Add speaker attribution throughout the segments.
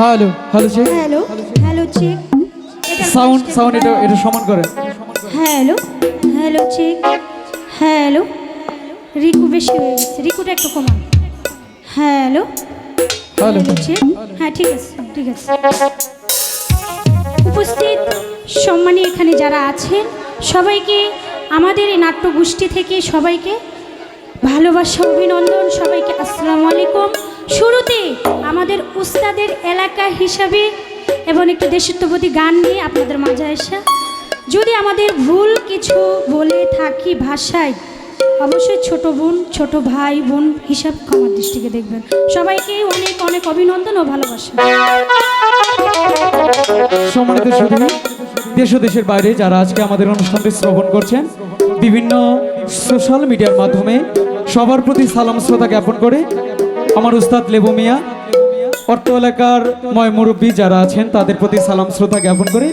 Speaker 1: Hello hello check
Speaker 2: hello hello check
Speaker 1: sound sound এটা এটা সমান করে।
Speaker 2: হ্যালো হ্যালো চেক হ্যালো রিকু বেশি হয়ে গেছে। রিকুটা একটু কমান। হ্যালো
Speaker 1: হ্যালো
Speaker 2: হ্যালো চেক হ্যাঁ ঠিক আছে ঠিক আছে। উপস্থিত সম্মানী এখানে যারা আছেন সবাইকে আমাদের এই নাট্যগোষ্ঠী থেকে সবাইকে ভালোবাসা অভিনন্দন সবাইকে আসসালামু আলাইকুম। শুরুতে আমাদের উস্তাদের এলাকা হিসাবে এবং একটি দেশত্ববোধী গান নিয়ে আপনাদের মাঝে আসা যদি আমাদের ভুল কিছু বলে থাকি ভাষায়, অবশ্যই ছোট বোন, ছোট ভাই, বোন হিসাব ক্ষমার দৃষ্টিকে দেখবেন। সবাইকে অনেক অনেক অভিনন্দন ও ভালোবাসা।
Speaker 1: দেশ ও দেশের বাইরে যারা আজকে আমাদের অনুষ্ঠানটি শ্রবণ করছেন, বিভিন্ন সোশ্যাল মিডিয়ার মাধ্যমে সবার প্রতি সালাম শ্রদ্ধা জ্ঞাপন করে আমার উস্তাদ লেবু মিয়া, অর্থ এলাকার ময় মুরব্বী যারা আছেন, তাদের প্রতি সালাম, শ্রদ্ধা জ্ঞাপন করে।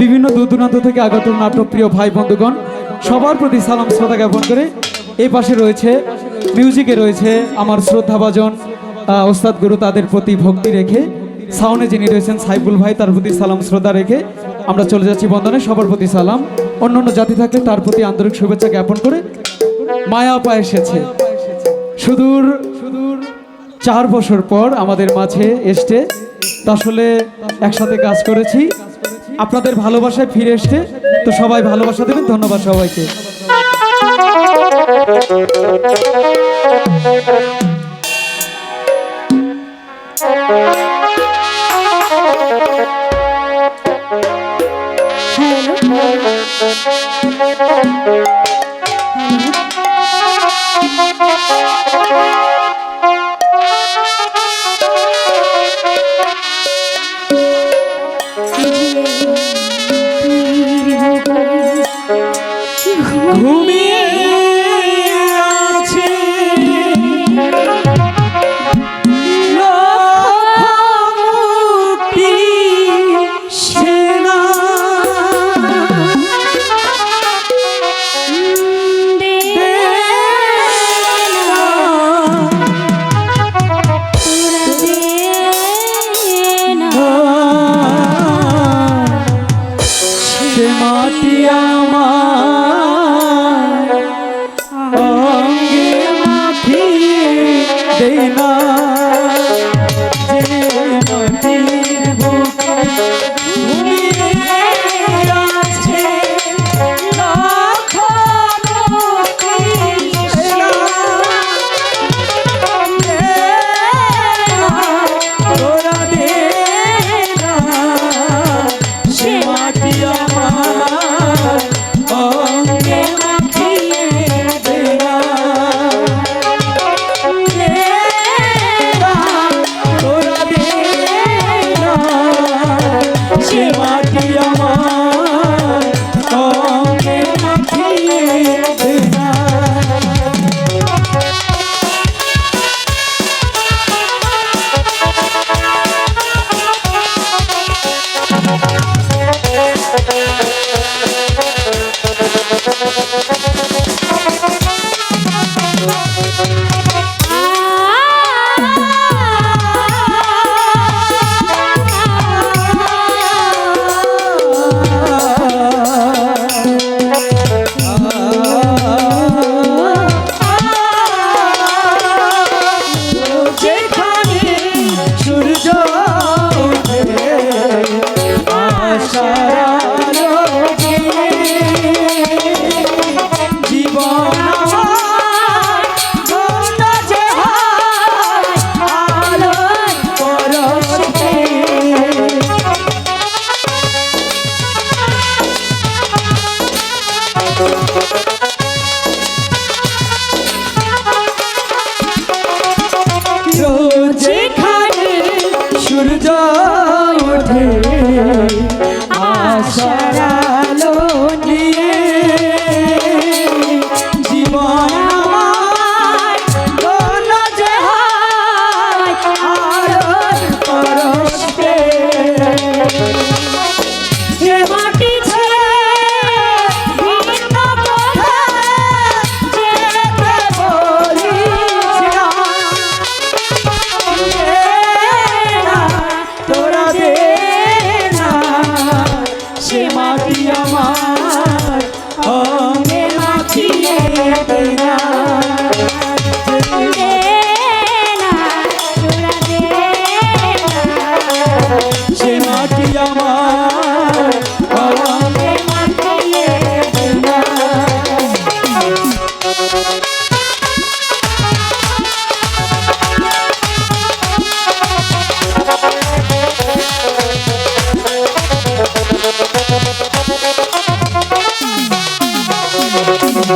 Speaker 1: বিভিন্ন দূর দূরান্ত থেকে আগত নাটকপ্রিয় ভাই বন্ধুগণ, সবার প্রতি সালাম, শ্রদ্ধা জ্ঞাপন করে। এই পাশে রয়েছে, মিউজিকে রয়েছে আমার শ্রদ্ধাভাজন ওস্তাদ গুরু, তাদের প্রতি ভক্তি রেখে, সাউনে যিনি রয়েছেন সাইফুল ভাই, তার প্রতি সালাম, শ্রদ্ধা রেখে আমরা চলে যাচ্ছি বন্ধনে সবার প্রতি সালাম। অন্য অন্য জাতি থাকলে তার প্রতি আন্তরিক শুভেচ্ছা জ্ঞাপন করে। মায়া পা এসেছে। সুদূর সুদূর চার বছর পর আমাদের মাঝে এসছে। আসলে একসাথে কাজ করেছি। আপনাদের ভালোবাসায় ফিরে এসছে। তো সবাই ভালোবাসা দেবেন। ধন্যবাদ সবাইকে।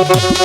Speaker 1: Thank you.